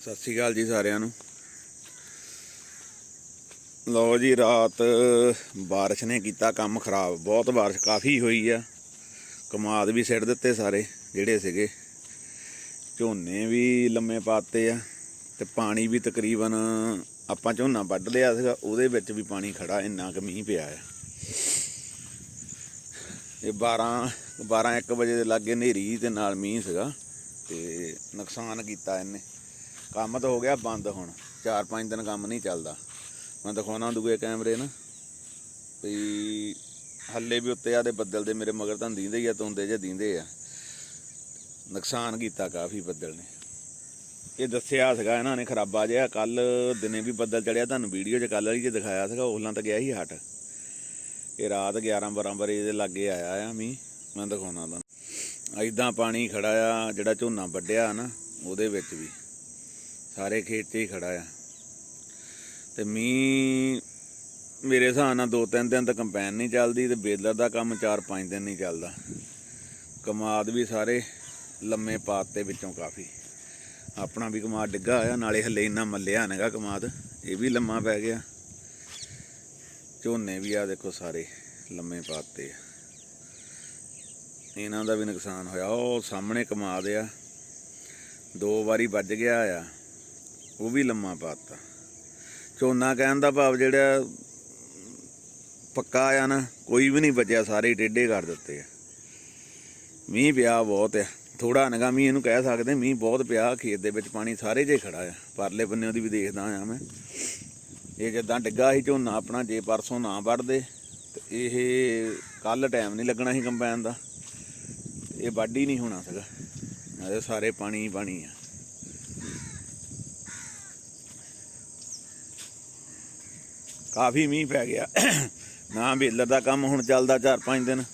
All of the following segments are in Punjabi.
ਸਤਿ ਸ਼੍ਰੀ ਅਕਾਲ ਜੀ ਸਾਰਿਆਂ ਨੂੰ। ਲਓ ਜੀ, ਰਾਤ ਬਾਰਿਸ਼ ਨੇ ਕੀਤਾ ਕੰਮ ਖਰਾਬ। ਬਹੁਤ ਬਾਰਿਸ਼ ਕਾਫੀ ਹੋਈ ਆ। ਕਮਾਦ ਵੀ ਸਿੱਟ ਦਿੱਤੇ ਸਾਰੇ, ਜਿਹੜੇ ਸੀਗੇ। ਝੋਨੇ ਵੀ ਲੰਮੇ ਪਾਤੇ ਆ ਤੇ ਪਾਣੀ ਵੀ ਤਕਰੀਬਨ ਆਪਾਂ ਝੋਨਾ ਵੱਢ ਲਿਆ ਸੀਗਾ, ਉਹਦੇ ਵਿੱਚ ਵੀ ਪਾਣੀ ਖੜਾ, ਇੰਨਾ ਕੁ ਮੀਂਹ ਪਿਆ ਆ। ਇਹ 12 12 1 ਵਜੇ ਦੇ ਲਾਗੇ ਹਨੇਰੀ ਤੇ ਨਾਲ ਮੀਂਹ ਸੀਗਾ ਤੇ ਨੁਕਸਾਨ ਕੀਤਾ ਇਹਨੇ। ਕੰਮ ਤਾਂ ਹੋ ਗਿਆ ਬੰਦ ਹੁਣ। 4-5 ਦਿਨ ਕੰਮ ਨਹੀਂ ਚੱਲਦਾ। ਮੈਂ ਦਿਖਾਉਣਾ ਦੂਏ ਕੈਮਰੇ ਨਾ। ਵੀ ਹੱਲੇ ਵੀ ਉੱਤੇ ਆਦੇ ਬੱਦਲ ਦੇ ਮੇਰੇ ਮਗਰ ਤਾਂ ਦੀਂਦੇ ਹੀ ਆ ਤੁੰਦੇ ਜੇ ਦੀਂਦੇ ਆ। ਨੁਕਸਾਨ ਕੀਤਾ ਕਾਫੀ ਬੱਦਲ ਨੇ। ਇਹ ਦੱਸਿਆ ਸੀਗਾ, ਇਹਨਾਂ ਨੇ ਖਰਾਬਾ ਜਿਹਾ। ਕੱਲ ਦਿਨੇ ਵੀ ਬੱਦਲ ਚੜਿਆ, ਤੁਹਾਨੂੰ ਵੀਡੀਓ 'ਚ ਕੱਲ ਵਾਲੀ 'ਚ ਦਿਖਾਇਆ ਸੀਗਾ ਉਹਲਾਂ ਤਾਂ ਗਿਆ ਹੀ ਹਟ। ਇਹ ਰਾਤ 11 12 ਵਜੇ ਦੇ ਲਾਗੇ ਆਇਆ ਆ ਮੀਂਹ। ਮੈਂ ਦਿਖਾਉਣਾ ਤੁਹਾਨੂੰ। ਐਦਾਂ ਪਾਣੀ ਖੜਾ ਆ, ਜਿਹੜਾ ਝੋਨਾ ਵੱਢਿਆ ਨਾ, ਉਹਦੇ ਵਿੱਚ ਵੀ। ਸਾਰੇ ਖੇਤ 'ਚ ਹੀ ਖੜਾ ਆ। ਤੇ ਮੀਂਹ ਮੇਰੇ ਹਿਸਾਬ ਨਾਲ ਦੋ ਤਿੰਨ ਦਿਨ ਤਾਂ ਕੰਪੈਨ ਨਹੀਂ ਚੱਲਦੀ ਤੇ ਬੇਲਰ ਦਾ ਕੰਮ 4-5 ਦਿਨ ਨਹੀਂ ਚੱਲਦਾ। ਕਮਾਦ ਵੀ ਸਾਰੇ ਲੰਮੇ ਪਾਤੇ ਵਿੱਚੋਂ ਕਾਫੀ। ਆਪਣਾ ਵੀ ਕਮਾਦ ਡਿੱਗਾ ਹੋਇਆ, ਨਾਲੇ ਹੱਲੇ ਇੰਨਾ ਮੱਲਿਆ ਨੇਗਾ ਕਮਾਦ, ਇਹ ਵੀ ਲੰਮਾ ਪੈ ਗਿਆ। ਝੋਨੇ ਵੀ ਆ ਦੇਖੋ ਸਾਰੇ ਲੰਮੇ ਪਾਤੇ ਆ। ਇਹਨਾਂ ਦਾ ਵੀ ਨੁਕਸਾਨ ਹੋਇਆ, ਉਹ ਸਾਹਮਣੇ ਕਮਾਦ ਆ। ਦੋ ਵਾਰੀ ਵੱਜ ਗਿਆ ਆ। ਉਹ ਵੀ ਲੰਮਾ ਪਾਤਾ। ਝੋਨਾ ਕਹਿਣ ਦਾ ਭਾਵ ਜਿਹੜਾ ਪੱਕਾ ਆ ਨਾ, ਕੋਈ ਵੀ ਨਹੀਂ ਬਚਿਆ, ਸਾਰੇ ਹੀ ਟੇਢੇ ਕਰ ਦਿੱਤੇ ਆ। ਮੀਂਹ ਪਿਆ ਬਹੁਤ ਆ। ਥੋੜਾ ਨਗਾ ਮੀਂਹ ਇਹਨੂੰ ਕਹਿ ਸਕਦੇ, ਮੀਂਹ ਬਹੁਤ ਪਿਆ ਖੇਤ ਦੇ ਵਿੱਚ, ਪਾਣੀ ਸਾਰੇ ਜੇ ਖੜਾ ਆ। ਪਰਲੇ ਬੰਨੇ ਉਹਦੀ ਵੀ ਦੇਖਦਾ ਆ ਮੈਂ। ਇਹ ਜਿੱਦਾਂ ਡਿੱਗਾ ਸੀ ਝੋਨਾ ਆਪਣਾ, ਜੇ ਪਰਸੋਂ ਨਾ ਵੱਢਦੇ, ਤੇ ਇਹ ਕੱਲ ਟਾਈਮ ਨਹੀਂ ਲੱਗਣਾ ਸੀ ਕੰਬਾਈਨ ਦਾ। ਇਹ ਵਾਢੀ ਨਹੀਂ ਹੋਣਾ ਸੀਗਾ। ਸਾਰੇ ਪਾਣੀ ਹੀ ਪਾਣੀ ਆ। ਕਾਫੀ ਮੀਂਹ ਪੈ ਗਿਆ। ਨਾ ਬੇਲਰ ਦਾ ਕੰਮ ਹੁਣ ਚੱਲਦਾ 4-5 ਦਿਨ।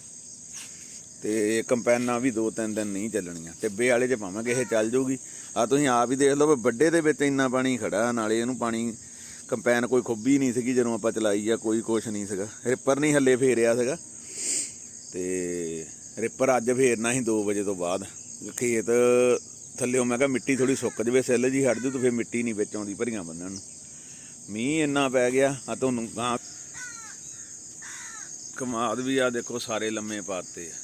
ਤੇ ਕੰਪੈਨਾਂ ਵੀ 2-3 ਦਿਨ ਨਹੀਂ ਚੱਲਣੀਆਂ। ਟਿੱਬੇ ਵਾਲੇ 'ਚ ਪਾਵਾਂਗੇ ਇਹ ਚੱਲ ਜਾਊਗੀ ਆ ਤੁਸੀਂ ਆਪ ਹੀ ਦੇਖ ਲਓ ਵੀ ਵੱਡੇ ਦੇ ਵਿੱਚ ਇੰਨਾ ਪਾਣੀ ਖੜਾ, ਨਾਲੇ ਇਹਨੂੰ ਪਾਣੀ ਕੰਪੈਨ ਕੋਈ ਖੁੱਬੀ ਨਹੀਂ ਸੀਗੀ ਜਦੋਂ ਆਪਾਂ ਚਲਾਈ ਆ, ਕੋਈ ਕੁਛ ਨਹੀਂ ਸੀਗਾ। ਰਿਪਰ ਨਹੀਂ ਹੱਲੇ ਫੇਰਿਆ ਸੀਗਾ। ਤੇ ਰਿਪਰ ਅੱਜ ਫੇਰਨਾ ਸੀ 2 ਵਜੇ ਤੋਂ ਬਾਅਦ। ਖੇਤ ਥੱਲੇੋਂ ਮੈਂ ਕਿਹਾ ਮਿੱਟੀ ਥੋੜੀ ਸੁੱਕ ਜਵੇ, ਸੈੱਲ ਜੀ ਹਟ ਜੂ ਤੇ ਫੇਰ ਮਿੱਟੀ ਨਹੀਂ ਵਿੱਚ ਆਉਂਦੀ ਭਰੀਆਂ ਬੰਨਣ ਨੂੰ। ਮੀਂਹ ਇੰਨਾ ਪੈ ਗਿਆ, ਆ ਤੁਹਾਨੂੰ ਗਾਂ ਕਮਾਦ ਵੀ ਆ, ਦੇਖੋ ਸਾਰੇ ਲੰਮੇ ਪਾਤੇ ਆ।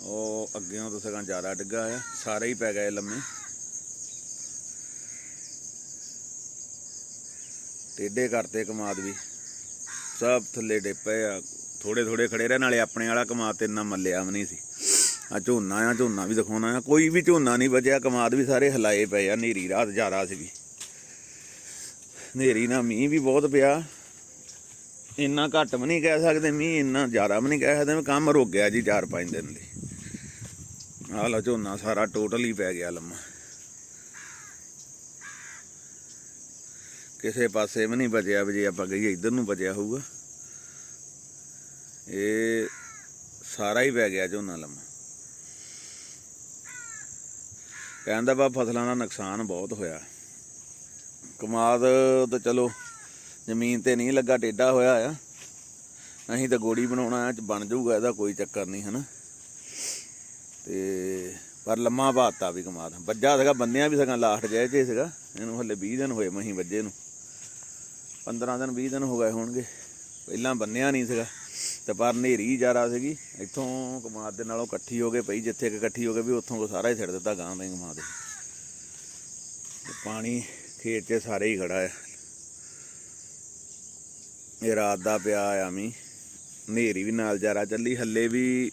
ਉਹ ਅੱਗੇੋਂ ਤੋਂ ਸਗਾਂ ਜ਼ਿਆਦਾ ਡਿੱਗਾ ਆ, ਸਾਰੇ ਹੀ ਪੈ ਗਏ ਲੰਮੇ। ਟੇਡੇ ਕਰਤੇ ਕਮਾਦ ਵੀ। ਸਭ ਥੱਲੇ ਡਿੱਪੇ ਆ ਥੋੜੇ ਥੋੜੇ ਖੜੇ ਰਹਿਣ ਨਾਲੇ ਆਪਣੇ ਵਾਲਾ ਕਮਾਦ ਤੇ ਇੰਨਾ ਮੱਲਿਆ ਵੀ ਨਹੀਂ ਸੀ। ਆ ਝੋਨਾ ਆ, ਝੋਨਾ ਵੀ ਦਿਖਾਉਣਾ ਆ। ਕੋਈ ਵੀ ਝੋਨਾ ਨਹੀਂ ਬਚਿਆ ਕਮਾਦ ਵੀ ਸਾਰੇ ਹਲਾਏ ਪਏ ਆ ਨੇਰੀ ਰਾਤ ਜ਼ਿਆਦਾ ਸੀਗੀ। ਨੇਰੀ ਨਾਲ ਮੀਂਹ ਵੀ ਬਹੁਤ ਪਿਆ। ਇੰਨਾ ਘੱਟ ਵੀ ਨਹੀਂ ਕਹਿ ਸਕਦੇ, ਮੀਂਹ ਇੰਨਾ ਜ਼ਿਆਦਾ ਵੀ ਨਹੀਂ ਕਹਿ ਸਕਦੇ, ਵੀ ਕੰਮ ਰੁਕ ਗਿਆ ਜੀ 4-5 ਦਿਨ ਲਈ ਆਹ ਲਓ ਝੋਨਾ ਸਾਰਾ ਟੋਟਲ ਹੀ ਪੈ ਗਿਆ ਲੰਮਾ। ਕਿਸੇ ਪਾਸੇ ਵੀ ਨਹੀਂ ਬਚਿਆ ਵੀ ਜੇ ਆਪਾਂ ਕਹੀਏ ਇੱਧਰ ਨੂੰ ਬਚਿਆ ਹੋਊਗਾ। ਇਹ ਸਾਰਾ ਹੀ ਪੈ ਗਿਆ ਝੋਨਾ ਲੰਮਾ। ਕਹਿੰਦਾ ਵਾ ਫਸਲਾਂ ਦਾ ਨੁਕਸਾਨ ਬਹੁਤ ਹੋਇਆ। ਕਮਾਦ ਤਾਂ ਚਲੋ, ਜ਼ਮੀਨ ਤੇ ਨਹੀਂ ਲੱਗਾ ਟੇਡਾ ਹੋਇਆ ਆ। ਅਸੀਂ ਤਾਂ ਗੋੜੀ ਬਣਾਉਣਾ ਆ ਬਣ ਜਾਊਗਾ, ਇਹਦਾ ਕੋਈ ਚੱਕਰ ਨਹੀਂ, ਹਨਾ। ਤੇ ਪਰ ਲੰਮਾ ਬਾਤਾ ਵੀ ਕਮਾਦ। ਵੱਜਾ ਸੀਗਾ, ਬੰਨਿਆ ਵੀ ਸਗਾ, ਲਾਸਟ ਜਾਇ ਚ ਸੀਗਾ। ਇਹਨੂੰ ਹੱਲੇ 20 ਦਿਨ ਹੋਏ, ਮਹੀਂ ਵੱਜੇ ਨੂੰ। 15 ਦਿਨ 20 ਦਿਨ ਹੋ ਗਏ ਹੋਣਗੇ। ਪਹਿਲਾਂ ਬੰਨਿਆ ਨਹੀਂ ਸੀਗਾ। ਤੇ ਪਰ ਨੇਰੀ ਜ਼ਿਆਦਾ ਸੀਗੀ। ਇੱਥੋਂ ਕਮਾਦ ਦੇ ਨਾਲੋਂ ਇਕੱਠੀ ਹੋ ਗਏ ਪਈ, ਜਿੱਥੇ ਇਕੱਠੀ ਹੋ ਗਏ ਵੀ ਉੱਥੋਂ ਕੋ ਸਾਰਾ ਹੀ ਛੱਡ ਦਿੱਤਾ ਗਾਂ ਦੇ ਕਮਾਦ ਤੇ ਪਾਣੀ ਖੇਤ 'ਚ ਸਾਰੇ ਹੀ ਖੜਾ ਹੈ ਇਹ ਰਾਤ ਦਾ ਪਿਆ ਆ ਮੀ ਨੇਰੀ ਵੀ ਨਾਲ ਜ਼ਿਆਦਾ ਚੱਲੀ, ਹੱਲੇ ਵੀ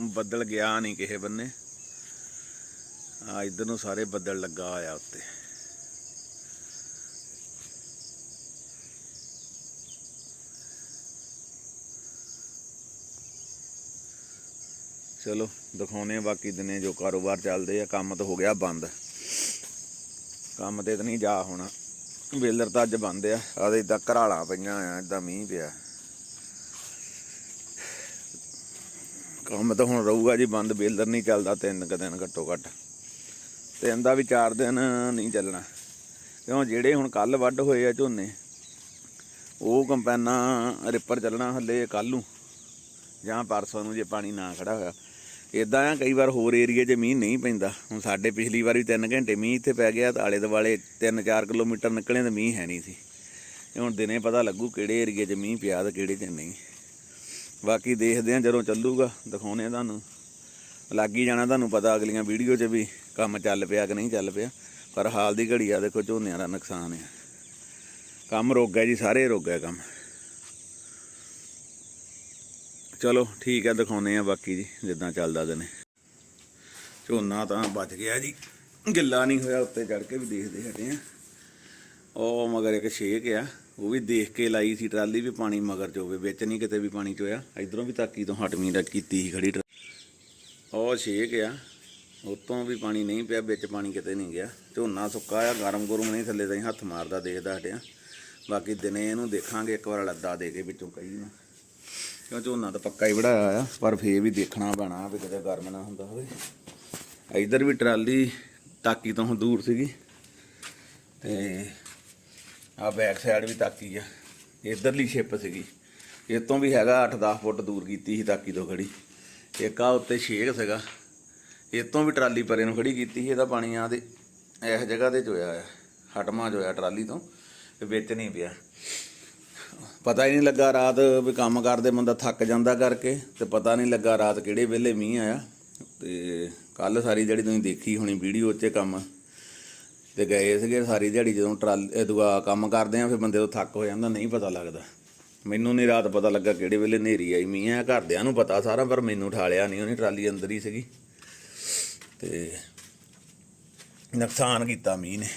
ਬੱਦਲ ਗਿਆ ਨਹੀਂ ਕਿਸੇ ਬੰਨੇ। ਆ ਇਧਰ ਨੂੰ ਸਾਰੇ ਬੱਦਲ ਲੱਗਾ ਹੋਇਆ ਉੱਤੇ। ਚਲੋ ਦਿਖਾਉਨੇ ਆ ਬਾਕੀ ਦਿਨੇ ਜੋ ਕਾਰੋਬਾਰ ਚੱਲਦੇ ਆ, ਕੰਮ ਤਾਂ ਹੋ ਗਿਆ ਬੰਦ। ਕੰਮ ਤੇ ਤਾਂ ਨਹੀਂ ਜਾ ਹੋਣਾ। ਵੇਲਰ ਤਾਂ ਅੱਜ ਬੰਦ ਆ ਆਦੇ ਇਦਾਂ ਘਰਾਲਾਂ ਪਈਆਂ ਆ ਇਦਾਂ ਮੀਂਹ ਪਿਆ। ਕੰਮ ਤਾਂ ਹੁਣ ਰਹੂਗਾ ਜੀ, ਬੰਦ ਵੇਲਰ ਨਹੀਂ ਚੱਲਦਾ, ਤਿੰਨ ਕੁ ਦਿਨ ਘੱਟੋ ਘੱਟ। ਤਿੰਨ ਦਾ ਵੀ ਚਾਰ ਦਿਨ ਨਹੀਂ ਚੱਲਣਾ। ਕਿਉਂ, ਜਿਹੜੇ ਹੁਣ ਕੱਲ ਵੱਢ ਹੋਏ ਆ ਝੋਨੇ, ਉਹ ਕੰਪੈਨਾ, ਰਿਪਰ ਚੱਲਣਾ ਹੱਲੇ ਕੱਲ ਨੂੰ। ਜਾਂ ਪਰਸੋਂ ਨੂੰ ਜੇ ਪਾਣੀ ਨਾ ਖੜਾ ਹੋਇਆ। ਇਦਾਂ ਆ, ਕਈ ਵਾਰ ਹੋਰ ਏਰੀਏ 'ਚ ਮੀਂਹ ਨਹੀਂ ਪੈਂਦਾ। ਹੁਣ ਸਾਡੇ ਪਿਛਲੀ ਵਾਰੀ 3 ਘੰਟੇ ਮੀਂਹ ਇੱਥੇ ਪੈ ਗਿਆ ਤਾਂ ਆਲੇ ਦੁਆਲੇ 3-4 ਕਿਲੋਮੀਟਰ ਨਿਕਲੇ ਤਾਂ ਮੀਂਹ ਹੈ ਨਹੀਂ ਸੀ। ਇਹ ਹੁਣ ਦਿਨੇ ਪਤਾ ਲੱਗੂ ਕਿਹੜੇ ਏਰੀਏ 'ਚ ਮੀਂਹ ਪਿਆ ਤੇ ਕਿਹੜੇ 'ਚ ਨਹੀਂ। ਬਾਕੀ ਦੇਖਦੇ ਆ ਜਦੋਂ ਚੱਲੂਗਾ ਦਿਖਾਉਣੇ ਆ ਤੁਹਾਨੂੰ। ਲੱਗ ਹੀ ਜਾਣਾ ਤੁਹਾਨੂੰ ਪਤਾ ਅਗਲੀਆਂ ਵੀਡੀਓ 'ਚ ਵੀ ਕੰਮ ਚੱਲ ਪਿਆ ਕਿ ਨਹੀਂ ਚੱਲ ਪਿਆ। ਪਰ ਹਾਲ ਦੀ ਘੜੀ ਆ, ਦੇਖੋ ਝੋਨਿਆਂ ਦਾ ਨੁਕਸਾਨ ਆ। ਕੰਮ ਰੁਕ ਗਿਆ ਜੀ, ਸਾਰੇ ਰੁਕ ਗਿਆ ਕੰਮ। ਚਲੋ ਠੀਕ ਹੈ ਦਿਖਾਉਨੇ ਆ ਬਾਕੀ ਜੀ, ਜਿੱਦਾਂ ਚੱਲਦਾ ਦਿਨ ਝੋਨਾ ਤਾਂ ਬਚ ਗਿਆ ਜੀ। ਗਿੱਲਾ ਨਹੀਂ ਹੋਇਆ, ਉੱਤੇ ਚੜ ਕੇ ਵੀ ਦੇਖਦੇ ਹਟੇ ਆ। ਉਹ ਮਗਰ ਇੱਕ ਛੇਕ ਆ, ਉਹ ਵੀ ਦੇਖ ਕੇ ਲਾਈ ਸੀ ਟਰਾਲੀ ਵੀ ਪਾਣੀ ਮਗਰ ਚੋਵੇ ਵਿੱਚ ਨਹੀਂ ਕਿਤੇ ਵੀ ਪਾਣੀ ਚੋਇਆ। ਇਧਰੋਂ ਵੀ ਤਾਕੀ ਤੋਂ ਹਟਵੀਂ ਦਾ ਕੀਤੀ ਸੀ ਖੜੀ ਟਰਾ- ਉਹ ਛੇਕ ਆ, ਉਤੋਂ ਵੀ ਪਾਣੀ ਨਹੀਂ ਪਿਆ, ਵਿੱਚ ਪਾਣੀ ਕਿਤੇ ਨਹੀਂ ਗਿਆ। ਝੋਨਾ ਸੁੱਕਾ ਆ, ਗਰਮ ਗਰਮ ਨਹੀਂ, ਥੱਲੇ ਤਾਂ ਹੱਥ ਮਾਰਦਾ ਦੇਖਦਾ ਹਟਿਆ ਬਾਕੀ ਦਿਨੇ ਇਹਨੂੰ ਦੇਖਾਂਗੇ, ਇੱਕ ਵਾਰ ਲੱਦਾ ਦੇ ਕੇ ਵਿੱਚੋਂ ਕਈ ਨਾ। ਕਿਉਂ ਝੋਨਾ ਤਾਂ ਪੱਕਾ ਹੀ ਵੜਾਇਆ ਆ, ਪਰ ਫੇਰ ਵੀ ਦੇਖਣਾ ਪੈਣਾ ਵੀ ਕਿਤੇ ਗਰਮ ਨਾ ਹੁੰਦਾ ਹੋਵੇ। ਇਧਰ ਵੀ ਟਰਾਲੀ ਤਾਕੀ ਤੋਂ ਦੂਰ ਸੀਗੀ। ਤੇ ਆ ਬੈਕ ਸਾਈਡ ਵੀ ਤਾਕੀ ਆ। ਇਧਰਲੀ ਸ਼ਿਪ ਸੀਗੀ। ਇਹ ਤੋਂ ਵੀ ਹੈਗਾ 8-10 ਫੁੱਟ ਦੂਰ ਕੀਤੀ ਸੀ ਤਾਕੀ ਤੋਂ ਖੜੀ। ਇੱਕ ਆ ਉੱਤੇ ਛੇਕ ਸੀਗਾ। ਇਹ ਤੋਂ ਵੀ ਟਰਾਲੀ ਪਰੇ ਨੂੰ ਖੜੀ ਕੀਤੀ ਸੀ, ਇਹਦਾ ਪਾਣੀ ਆ ਤੇ ਇਸ ਜਗ੍ਹਾ ਤੇ ਚੋਇਆ ਆ। ਹਟਮਾ ਜੋਇਆ ਟਰਾਲੀ ਤੋਂ, ਤੇ ਵਿੱਚ ਨਹੀਂ ਪਿਆ। ਪਤਾ ਹੀ ਨਹੀਂ ਲੱਗਾ ਰਾਤ ਵੀ ਕੰਮ ਕਰਦੇ ਬੰਦਾ ਥੱਕ ਜਾਂਦਾ ਕਰਕੇ ਤੇ ਪਤਾ ਨਹੀਂ ਲੱਗਾ ਰਾਤ ਕਿਹੜੇ ਵੇਲੇ ਮੀਂਹ ਆਇਆ। ਤੇ ਕੱਲ ਸਾਰੀ ਜਿਹੜੀ ਤੁਸੀਂ ਦੇਖੀ ਹੋਣੀ ਵੀਡੀਓ 'ਚ ਕੰਮ। ਤੇ ਗਏ ਸੀਗੇ ਸਾਰੀ ਦਿਹਾੜੀ ਜਦੋਂ ਟਰਾਲ ਇਹ ਦੁਆ ਕੰਮ ਕਰਦੇ ਆ, ਫਿਰ ਬੰਦੇ ਤੋਂ ਥੱਕ ਹੋ ਜਾਂਦਾ, ਨਹੀਂ ਪਤਾ ਲੱਗਦਾ। ਮੈਨੂੰ ਨਹੀਂ ਰਾਤ ਪਤਾ ਲੱਗਾ ਕਿਹੜੇ ਵੇਲੇ ਹਨੇਰੀ ਆਈ, ਮੀਂਹ ਆ ਘਰਦਿਆਂ ਨੂੰ ਪਤਾ ਸਾਰਾ, ਪਰ ਮੈਨੂੰ ਠਾਲਿਆ ਨਹੀਂ ਉਹਨੇ ਟਰਾਲੀ ਅੰਦਰ ਹੀ ਸੀਗੀ। ਤੇ ਨੁਕਸਾਨ ਕੀਤਾ ਮੀਂਹ ਨੇ।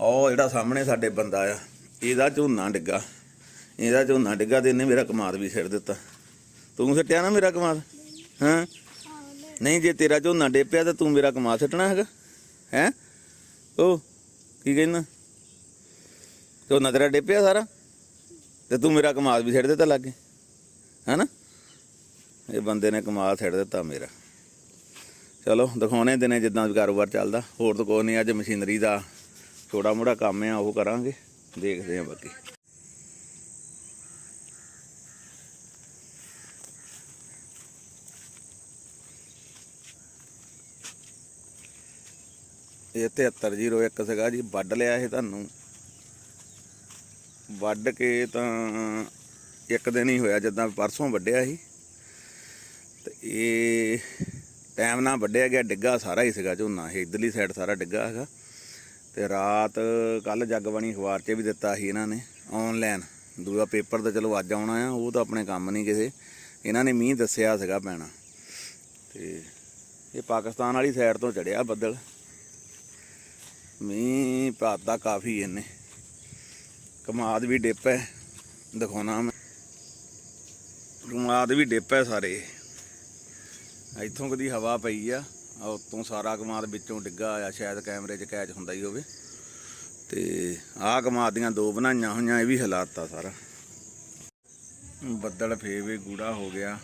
ਉਹ ਜਿਹੜਾ ਸਾਹਮਣੇ ਸਾਡੇ ਬੰਦਾ ਆ, ਇਹਦਾ ਝੋਨਾ ਡਿੱਗਾ। ਇਹਦਾ ਝੋਨਾ ਡਿੱਗਾ ਤੇ ਇਹਨੇ ਮੇਰਾ ਕਮਾਦ ਵੀ ਛੇੜ ਦਿੱਤਾ। ਤੂੰ ਸੱਟਿਆ ਨਾ ਮੇਰਾ ਕਮਾਦ? ਹਾਂ? ਨਹੀਂ, ਜੇ ਤੇਰਾ ਝੋਨਾ ਡੇਪਿਆ ਤਾਂ ਤੂੰ ਮੇਰਾ ਕਮਾਦ ਸੱਟਣਾ ਹੈਗਾ? ਹੈ? ਉਹ, ਕੀ ਕਹਿੰਦਾ? ਝੋਨਾ ਤੇਰਾ ਡੇਪਿਆ ਸਾਰਾ ਤੇ ਤੂੰ ਮੇਰਾ ਕਮਾਦ ਵੀ ਛੇੜ ਦਿੱਤਾ ਲੱਗੇ। ਹੈਨਾ? ਇਹ ਬੰਦੇ ਨੇ ਕਮਾਲ ਛੱਡ ਦਿੱਤਾ ਮੇਰਾ। ਚਲੋ, ਦਿਖਾਉਣੇ ਦਿਨੇ ਜਿੱਦਾਂ ਵੀ ਕਾਰੋਬਾਰ ਚੱਲਦਾ। ਹੋਰ ਤਾਂ ਕੋਈ ਨਹੀਂ, ਅੱਜ ਮਸ਼ੀਨਰੀ ਦਾ ਛੋਟਾ ਮੋਟਾ ਕੰਮ ਆ, ਉਹ ਕਰਾਂਗੇ। ਦੇਖਦੇ ਆ ਬਾਕੀ। ਇਹ 7301 ਸੀਗਾ ਜੀ, ਵੱਢ ਲਿਆ ਇਹ ਤੁਹਾਨੂੰ। ਵੱਢ ਕੇ ਤਾਂ ਇੱਕ ਦਿਨ ਹੀ ਹੋਇਆ ਜਦੋਂ ਪਰਸੋਂ ਵੱਢਿਆ ਸੀ। ਤੇ ਇਹ ਟਾਈਮ ਨਾਲ ਵੱਢਿਆ ਗਿਆ, ਡਿੱਗਾ ਸਾਰਾ ਹੀ ਸੀਗਾ ਝੋਨਾ, ਇਹ ਇਧਰਲੀ ਸਾਈਡ ਸਾਰਾ ਡਿੱਗਾ ਹੈਗਾ। ਤੇ ਰਾਤ ਕੱਲ ਜਗਬਾਣੀ ਅਖਬਾਰ 'ਚ ਵੀ ਦਿੱਤਾ ਸੀ ਇਹਨਾਂ ਨੇ ਆਨਲਾਈਨ ਦੂਆ ਪੇਪਰ ਤਾਂ ਚਲੋ ਅੱਜ ਆਉਣਾ ਆ, ਉਹ ਤਾਂ ਆਪਣੇ ਕੰਮ ਨਹੀਂ ਕਿਸੇ। ਇਹਨਾਂ ਨੇ ਮੀਂਹ ਦੱਸਿਆ ਸੀਗਾ ਪੈਣਾ। ਤੇ ਇਹ ਪਾਕਿਸਤਾਨ ਵਾਲੀ ਸਾਈਡ ਤੋਂ ਚੜਿਆ ਬੱਦਲ। ਮੀਂਹ ਪਾਤਾ ਕਾਫੀ ਇਹਨੇ ਕਮਾਦ ਵੀ ਡਿੱਪ ਹੈ, ਦਿਖਾਉਣਾ ਮੈਂ। ਕਮਾਦ ਵੀ ਡਿੱਪ ਹੈ ਸਾਰੇ। ਇੱਥੋਂ ਕਦੀ ਹਵਾ ਪਈ ਆ ਆ ਉੱਤੋਂ ਸਾਰਾ ਕਮਾਦ ਵਿੱਚੋਂ ਡਿੱਗਾ ਆ, ਸ਼ਾਇਦ ਕੈਮਰੇ 'ਚ ਕੈਚ ਹੁੰਦਾ ਹੀ ਹੋਵੇ। ਤੇ ਆਹ ਕਮਾਦ ਦੀਆਂ ਦੋ ਬਣਾਈਆਂ ਹੋਈਆਂ, ਇਹ ਵੀ ਹਲਾਤਾ ਸਾਰਾ। ਬੱਦਲ ਫੇਰ ਵੀ ਗੂੜਾ ਹੋ ਗਿਆ।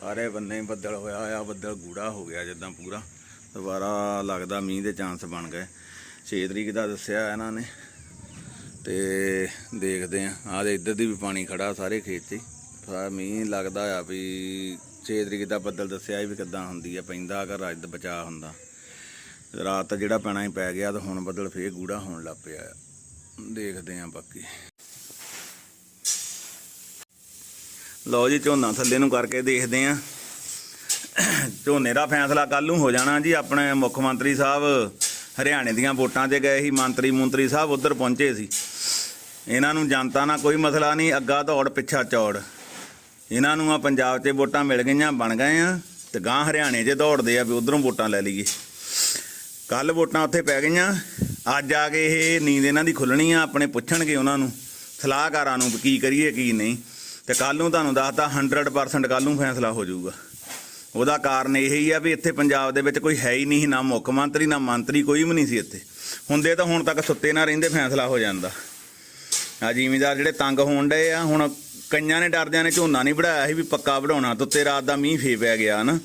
ਸਾਰੇ ਬੰਨੇ ਬੱਦਲ ਹੋਇਆ ਆ ਬੱਦਲ ਗੂੜਾ ਹੋ ਗਿਆ ਜਿੱਦਾਂ ਪੂਰਾ। ਦੁਬਾਰਾ ਲੱਗਦਾ ਮੀਂਹ ਦੇ ਚਾਂਸ ਬਣ ਗਏ। 6 ਤਰੀਕ ਦਾ ਦੱਸਿਆ ਇਹਨਾਂ ਨੇ ਤੇ ਦੇਖਦੇ ਆ ਆਹ ਦੇ ਇੱਧਰ ਦੀ ਵੀ ਪਾਣੀ ਖੜਾ ਸਾਰੇ ਖੇਤ 'ਚ ਹੀ। ਸਾਰਾ ਮੀਂਹ ਲੱਗਦਾ ਆ ਵੀ 6 ਤਰੀਕ ਦਾ ਬੱਦਲ ਦੱਸਿਆ ਵੀ ਕਿੱਦਾਂ ਹੁੰਦੀ ਆ, ਪੈਂਦਾ ਅਗਰ ਅੱਜ ਦਾ ਬਚਾ ਹੁੰਦਾ। ਰਾਤ ਜਿਹੜਾ ਪੈਣਾ ਹੀ ਪੈ ਗਿਆ ਤਾਂ ਹੁਣ ਬੱਦਲ ਫੇਰ ਗੂੜਾ ਹੋਣ ਲੱਗ ਪਿਆ। ਆ ਦੇਖਦੇ ਆ ਬਾਕੀ। ਲਓ ਜੀ, ਝੋਨਾ ਥੱਲੇ ਨੂੰ ਕਰਕੇ ਦੇਖਦੇ ਆ ਝੋਨੇ ਦਾ ਫੈਸਲਾ ਕੱਲ ਨੂੰ ਹੋ ਜਾਣਾ ਜੀ। ਆਪਣੇ ਮੁੱਖ ਮੰਤਰੀ ਸਾਹਿਬ ਹਰਿਆਣੇ ਦੀਆਂ ਵੋਟਾਂ 'ਤੇ ਗਏ ਸੀ, ਮੰਤਰੀ ਮੰਤਰੀ ਸਾਹਿਬ ਉੱਧਰ ਪਹੁੰਚੇ ਸੀ। ਇਹਨਾਂ ਨੂੰ ਜਨਤਾ ਨਾਲ ਕੋਈ ਮਸਲਾ ਨਹੀਂ, ਅੱਗਾ ਦੌੜ, ਪਿੱਛਾ ਚੌੜ। ਇਹਨਾਂ ਨੂੰ ਆ ਪੰਜਾਬ 'ਚ ਵੋਟਾਂ ਮਿਲ ਗਈਆਂ, ਬਣ ਗਏ ਆ ਤੇ ਗਾਂ ਹਰਿਆਣੇ 'ਚ ਦੌੜਦੇ ਆ ਵੀ ਉਧਰੋਂ ਵੋਟਾਂ ਲੈ ਲਈਏ। ਕੱਲ ਵੋਟਾਂ ਉੱਥੇ ਪੈ ਗਈਆਂ। ਅੱਜ ਆ ਕੇ ਇਹ ਨੀਂਦ ਇਹਨਾਂ ਦੀ ਖੁੱਲਣੀ ਆ, ਆਪਣੇ ਪੁੱਛਣਗੇ ਉਹਨਾਂ ਨੂੰ, ਸਲਾਹਕਾਰਾਂ ਨੂੰ ਵੀ ਕੀ ਕਰੀਏ, ਕੀ ਨਹੀਂ। ਤੇ ਕੱਲ ਨੂੰ ਤੁਹਾਨੂੰ ਦੱਸਦਾ 100% ਕੱਲ ਨੂੰ ਫੈਸਲਾ ਹੋ ਜਾਊਗਾ। ਉਹਦਾ ਕਾਰਨ ਇਹ ਹੀ ਆ ਵੀ ਇੱਥੇ ਪੰਜਾਬ ਦੇ ਵਿੱਚ ਕੋਈ ਹੈ ਹੀ ਨਹੀਂ, ਨਾ ਮੁੱਖ ਮੰਤਰੀ, ਨਾ ਮੰਤਰੀ ਕੋਈ ਵੀ ਨਹੀਂ ਸੀ ਇੱਥੇ। ਹੁੰਦੇ ਤਾਂ ਹੁਣ ਤੱਕ ਸੁੱਤੇ ਨਾ ਰਹਿੰਦੇ, ਫੈਸਲਾ ਹੋ ਜਾਂਦਾ। ਆ ਜ਼ਿਮੀਦਾਰ ਜਿਹੜੇ ਤੰਗ ਹੋਣ ਡਏ ਆ, ਹੁਣ ਕਈਆਂ ਨੇ ਡਰਦਿਆਂ ਨੇ ਝੋਨਾ ਨਹੀਂ ਵੜਾਇਆ ਸੀ ਵੀ ਪੱਕਾ ਵਢਾਉਣਾ ਤੁੱਤੇ ਰਾਤ ਦਾ ਮੀਂਹ ਫੇ ਪੈ ਗਿਆ ਨਾ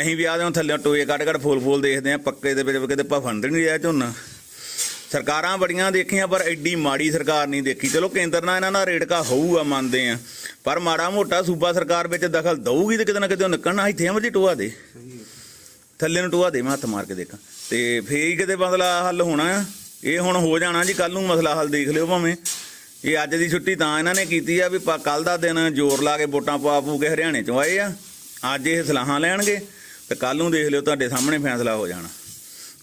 ਅਸੀਂ ਵੀ ਆਦੇ ਥੱਲੇ ਟੋਏ ਕੱਢ ਕੱਢ ਫੁੱਲ ਫੁੱਲ ਦੇਖਦੇ ਆ, ਪੱਕੇ ਦੇ ਵਿੱਚ ਕਿਤੇ ਭਫਣ ਤੇ ਨਹੀਂ ਰਿਹਾ ਝੋਨਾ। ਸਰਕਾਰਾਂ ਬੜੀਆਂ ਦੇਖੀਆਂ, ਪਰ ਐਡੀ ਮਾੜੀ ਸਰਕਾਰ ਨਹੀਂ ਦੇਖੀ। ਚਲੋ ਕੇਂਦਰ ਨਾਲ ਇਹਨਾਂ ਦਾ ਰੇੜਕਾ ਹੋਊਗਾ, ਮੰਨਦੇ ਆ ਪਰ ਮਾੜਾ ਮੋਟਾ ਸੂਬਾ ਸਰਕਾਰ ਵਿੱਚ ਦਖਲ ਦਊਗੀ ਤੇ ਕਿਤੇ ਨਾ ਕਿਤੇ ਉਹ ਨਿਕਲਣਾ, ਇੱਥੇ ਮਰਜ਼ੀ ਟੋਆ ਦੇ। ਥੱਲੇ ਨੂੰ ਟੋਆ ਦੇ, ਮੈਂ ਹੱਥ ਮਾਰ ਕੇ ਦੇਖਾਂ। ਤੇ ਫੇਰ ਹੀ ਕਿਤੇ ਮਸਲਾ ਹੱਲ ਹੋਣਾ ਆ। ਇਹ ਹੁਣ ਹੋ ਜਾਣਾ ਜੀ ਕੱਲ ਨੂੰ ਮਸਲਾ ਹੱਲ ਦੇਖ ਲਿਓ ਭਾਵੇਂ। ਇਹ ਅੱਜ ਦੀ ਛੁੱਟੀ ਤਾਂ ਇਹਨਾਂ ਨੇ ਕੀਤੀ ਆ ਵੀ ਕੱਲ ਦਾ ਦਿਨ ਜ਼ੋਰ ਲਾ ਕੇ ਵੋਟਾਂ ਪਾ ਪੂ ਕੇ ਹਰਿਆਣੇ ਚੋਂ ਆਏ ਆ। ਅੱਜ ਇਹ ਸਲਾਹਾਂ ਲੈਣਗੇ ਤੇ ਕੱਲ ਨੂੰ ਦੇਖ ਲਿਓ, ਤੁਹਾਡੇ ਸਾਹਮਣੇ ਫੈਸਲਾ ਹੋ ਜਾਣਾ।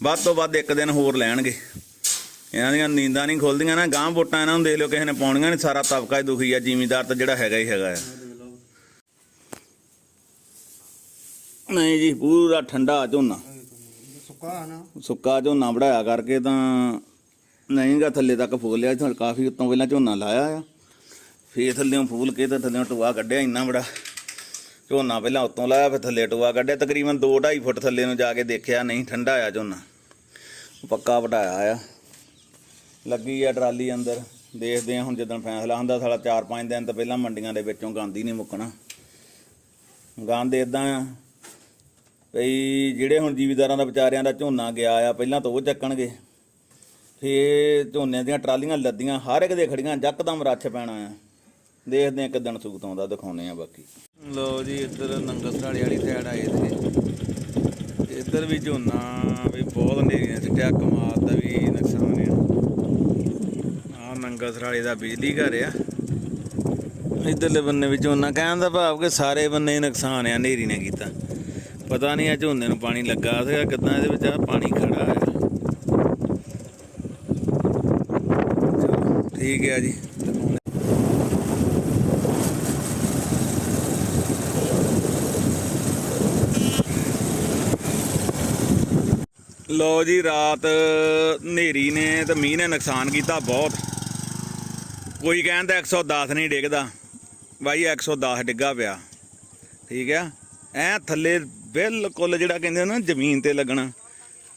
ਵੱਧ ਤੋਂ ਵੱਧ ਇੱਕ ਦਿਨ ਹੋਰ ਲੈਣਗੇ। ਇਹਨਾਂ ਦੀਆਂ ਨੀਂਦਾਂ ਨਹੀਂ ਖੁੱਲਦੀਆਂ ਨਾ ਗਾਂ ਵੋਟਾਂ ਇਹਨਾਂ ਨੂੰ ਦੇਖ ਲਿਓ ਕਿਸੇ ਨੇ ਪਾਉਣੀਆਂ ਨਹੀਂ ਸਾਰਾ ਤਬਕਾ ਹੀ ਦੁਖੀ ਆ ਜ਼ਿਮੀਦਾਰ ਤਾਂ ਜਿਹੜਾ ਹੈਗਾ ਹੀ ਹੈਗਾ ਆ। ਨਹੀਂ ਜੀ ਪੂਰਾ ਠੰਡਾ ਝੋਨਾ। ਸੁੱਕਾ ਨਾ। ਸੁੱਕਾ ਝੋਨਾ ਵੜਾਇਆ ਕਰਕੇ ਤਾਂ ਨਹੀਂਗਾ ਥੱਲੇ ਤੱਕ ਫੂਲ ਲਿਆ ਇੱਥੋਂ ਕਾਫੀ ਉੱਤੋਂ ਪਹਿਲਾਂ ਝੋਨਾ ਲਾਇਆ ਆ। ਫੇਰ ਥੱਲੇੋਂ ਫੂਲ ਕੇ ਤੇ ਥੱਲੇੋਂ ਟੋਆ ਕੱਢਿਆ ਇੰਨਾ ਬੜਾ ਝੋਨਾ ਪਹਿਲਾਂ ਉੱਤੋਂ ਲਾਇਆ ਫਿਰ ਥੱਲੇ ਟੋਆ ਕੱਢਿਆ ਤਕਰੀਬਨ 2.5 ਫੁੱਟ ਥੱਲੇ ਨੂੰ ਜਾ ਕੇ ਦੇਖਿਆ ਨਹੀਂ ਠੰਡਾ ਆ ਝੋਨਾ। ਪੱਕਾ ਵਢਾਇਆ ਆ। ਲੱਗੀ ਆ ਟਰਾਲੀ ਅੰਦਰ। ਦੇਖਦੇ ਆ ਹੁਣ ਜਦੋਂ ਫੈਸਲਾ ਹੁੰਦਾ, ਸਾਲਾ 4-5 ਦਿਨ ਤਾਂ ਪਹਿਲਾਂ ਮੰਡੀਆਂ ਦੇ ਵਿੱਚੋਂ ਗੰਦ ਹੀ ਨਹੀਂ ਮੁੱਕਣਾ। ਗੰਦ ਇਦਾਂ ਆ ਭਈ ਜਿਹੜੇ ਹੁਣ ਜ਼ਿਮੀਦਾਰਾਂ ਦਾ ਵਿਚਾਰਿਆਂ ਦਾ ਝੋਨਾ ਗਿਆ ਆ, ਪਹਿਲਾਂ ਤਾਂ ਉਹ ਚੱਕਣਗੇ। ਫੇਰ ਝੋਨੇ ਦੀਆਂ ਟਰਾਲੀਆਂ ਲੱਦੀਆਂ, ਹਰ ਇੱਕ ਦੇ ਖੜੀਆਂ, ਜੱਕਦਮ ਰੱਛ ਪੈਣਾ ਆ। ਦੇਖਦੇ ਆ ਕਿਦਣ ਸੂਤ ਆਉਂਦਾ ਦਿਖਾਉਨੇ ਆ ਬਾਕੀ। ਲੋ ਜੀ, ਇੱਧਰ ਨੰਗਸਰਾਲੀ ਵਾਲੀ ਸਾਈਡ ਆਏ ਸੀ ਇੱਧਰ ਵੀ ਝੋਨਾ, ਵੀ ਬਹੁਤ ਨੇਰੀਆਂ ਨੇ ਸਿੱਟਿਆ ਕਮਾਲ ਦਾ ਵੀ ਨੁਕਸਾਨ ਆ ਆ ਦਾ ਬਿਜਲੀ ਘਰ ਆ। ਇੱਧਰਲੇ ਬੰਨੇ ਵੀ ਝੋਨਾ ਕਹਿਣ ਦਾ ਭਾਵ ਕਿ ਸਾਰੇ ਬੰਨੇ ਹੀ ਨੁਕਸਾਨ ਆ, ਹਨੇਰੀ ਨੇ ਕੀਤਾ। ਪਤਾ ਨਹੀਂ ਆ ਝੋਨੇ ਨੂੰ ਪਾਣੀ ਲੱਗਾ ਸੀਗਾ ਕਿਦਾਂ ਇਹਦੇ ਵਿੱਚ ਆ ਪਾਣੀ ਖੜਾ ਆ। ਠੀਕ ਹੈ ਜੀ। ਲੋ ਜੀ, ਰਾਤ ਹਨੇਰੀ ਨੇ ਤੇ ਮੀਂਹ ਨੇ ਨੁਕਸਾਨ ਕੀਤਾ ਬਹੁਤ। ਕੋਈ ਕਹਿੰਦਾ 110 ਨਹੀਂ ਡਿੱਗਦਾ। ਬਾਈ 110 ਡਿੱਗਾ ਪਿਆ। ਠੀਕ ਆ? ਐ ਥੱਲੇ ਬਿਲਕੁਲ ਜਿਹੜਾ ਕਹਿੰਦੇ ਨਾ, ਜ਼ਮੀਨ ਤੇ ਲੱਗਣਾ।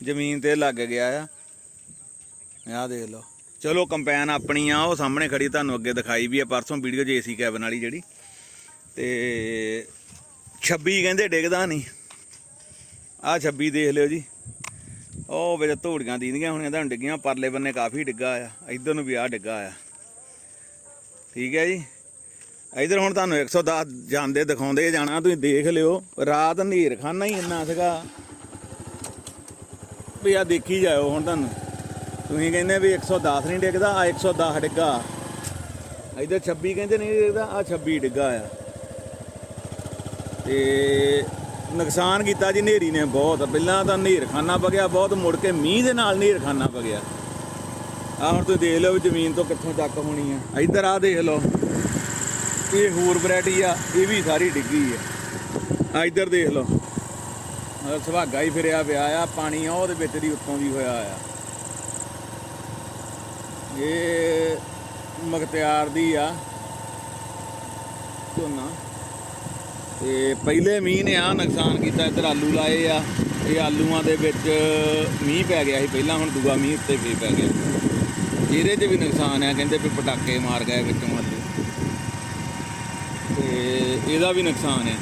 ਜ਼ਮੀਨ ਤੇ ਲੱਗ ਗਿਆ ਆ। ਆਹ ਦੇਖ ਲਓ। ਚਲੋ, ਕੰਪੈਨ ਆਪਣੀ ਆ, ਉਹ ਸਾਹਮਣੇ ਖੜੀ, ਤੁਹਾਨੂੰ ਅੱਗੇ ਦਿਖਾਈ ਵੀ ਆ। ਪਰਸੋਂ ਵੀਡੀਓ 'ਚ ਏਸੀ ਕੈਬਨ ਵਾਲੀ ਜਿਹੜੀ। ਤੇ 26 ਕਹਿੰਦੇ ਡਿੱਗਦਾ ਨਹੀਂ। ਆਹ 26 ਦੇਖ ਲਿਓ ਜੀ। ਉਹ ਵਿੱਚ ਧੂੜੀਆਂ ਦੀਂਦੀਆਂ ਹੋਣੀਆਂ ਤੁਹਾਨੂੰ ਡਿੱਗੀਆਂ। ਪਰਲੇ ਬੰਨੇ ਕਾਫੀ ਡਿੱਗਾ ਆ। ਇਧਰ ਨੂੰ ਵੀ ਆ ਡਿੱਗਾ ਆ। ਠੀਕ ਹੈ ਜੀ। ਇਧਰ ਹੁਣ ਤੁਹਾਨੂੰ 110 ਜਾਂਦੇ ਦਿਖਾਉਂਦੇ ਜਾਣਾ, ਤੁਸੀਂ ਦੇਖ ਲਿਓ। ਰਾਤ ਹਨੇਰ ਖਾਨਾ ਹੀ ਇੰਨਾ ਸੀਗਾ। ਵੀ ਆ ਦੇਖੀ ਜਾਓ ਹੁਣ ਤੁਹਾਨੂੰ। ਤੁਸੀਂ ਕਹਿੰਦੇ ਵੀ 110 ਨਹੀਂ ਡਿੱਗਦਾ ਆ 110 ਡਿੱਗਾ। ਇਧਰ 26 ਕਹਿੰਦੇ ਨਹੀਂ ਡਿੱਗਦਾ ਆ 26 ਡਿੱਗਾ ਆ। ਤੇ ਨੁਕਸਾਨ ਕੀਤਾ ਜੀ, ਹਨੇਰੀ ਨੇ ਬਹੁਤ। ਪਹਿਲਾਂ ਤਾਂ ਨੇਰ ਖਾਨਾ ਪਗਿਆ ਬਹੁਤ ਮੁੜ ਕੇ ਮੀਂਹ ਦੇ ਨਾਲ ਨੇਰ ਖਾਨਾ ਪਗਿਆ ਆ ਹੁਣ ਤੁਸੀਂ ਦੇਖ ਲਓ ਵੀ ਜ਼ਮੀਨ ਤੋਂ ਕਿੱਥੋਂ ਤੱਕ ਹੋਣੀ ਆ। ਇੱਧਰ ਆ ਦੇਖ ਲਓ। ਇਹ ਹੋਰ ਵੈਰਾਈਟੀ ਆ, ਇਹ ਵੀ ਸਾਰੀ ਡਿੱਗੀ ਆ। ਆ ਇੱਧਰ ਦੇਖ ਲਓ। ਆਹ ਸੁਹਾਗਾ ਹੀ ਫਿਰਿਆ ਪਿਆ ਆ, ਪਾਣੀ ਆ, ਉਹਦੇ ਵਿੱਚ ਦੀ ਉੱਤੋਂ ਦੀ ਹੋਇਆ ਆ। ਇਹ ਮਗਤਿਆਰ ਦੀ ਆ। ਝੋਨਾ। ਤੇ ਪਹਿਲੇ ਮੀਂਹ ਨੇ ਆ ਨੁਕਸਾਨ ਕੀਤਾ, ਇੱਧਰ ਆਲੂ ਲਾਏ ਆ। ਇਹ ਆਲੂਆਂ ਦੇ ਵਿੱਚ ਮੀਂਹ ਪੈ ਗਿਆ ਸੀ ਪਹਿਲਾਂ, ਹੁਣ ਦੂਆ ਮੀਂਹ ਉੱਤੇ ਫੇਰ ਪੈ ਗਿਆ। ਇਹਦੇ 'ਚ ਵੀ ਨੁਕਸਾਨ ਆ, ਕਹਿੰਦੇ ਵੀ ਪਟਾਕੇ ਮਾਰ ਗਏ ਵਿੱਚੋਂ ਆਲੂ ਤੇ ਇਹਦਾ ਵੀ ਨੁਕਸਾਨ ਆ।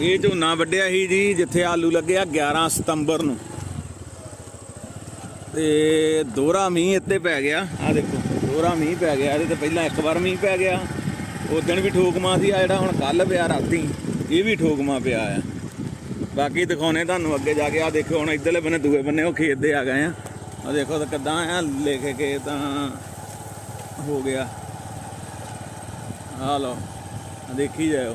ਇਹ ਝੋਨਾ ਵੱਢਿਆ ਸੀ ਜੀ, ਜਿੱਥੇ ਆਲੂ ਲੱਗਿਆ 11 ਸਤੰਬਰ ਨੂੰ। ਤੇ ਦੋਹਰਾ ਮੀਂਹ ਇੱਥੇ ਪੈ ਗਿਆ। ਆ ਦੇਖੋ, ਦੋਹਰਾ ਮੀਂਹ ਪੈ ਗਿਆ। ਇਹਦੇ ਤੇ ਪਹਿਲਾਂ ਇੱਕ ਵਾਰ ਮੀਂਹ ਪੈ ਗਿਆ। ਉਸ ਦਿਨ ਵੀ ਠੋਕਮਾ ਸੀ ਆ ਜਿਹੜਾ ਹੁਣ ਕੱਲ ਪਿਆ ਰਾਤੀ, ਇਹ ਵੀ ਠੋਕਮਾ ਪਿਆ ਆ। ਬਾਕੀ ਦਿਖਾਉਣੇ ਤੁਹਾਨੂੰ ਅੱਗੇ ਜਾ ਕੇ। ਆ ਦੇਖੋ, ਹੁਣ ਇੱਧਰਲੇ ਬੰਨੇ, ਦੂਏ ਬੰਨੇ ਉਹ ਖੇਤ ਦੇ ਆ ਗਏ ਆ। ਆ ਦੇਖੋ ਤਾਂ ਕਿੱਦਾਂ ਆ, ਲਿਖ ਕੇ ਤਾਂ ਹੋ ਗਿਆ। ਆ ਲਓ ਦੇਖੀ ਜਾਓ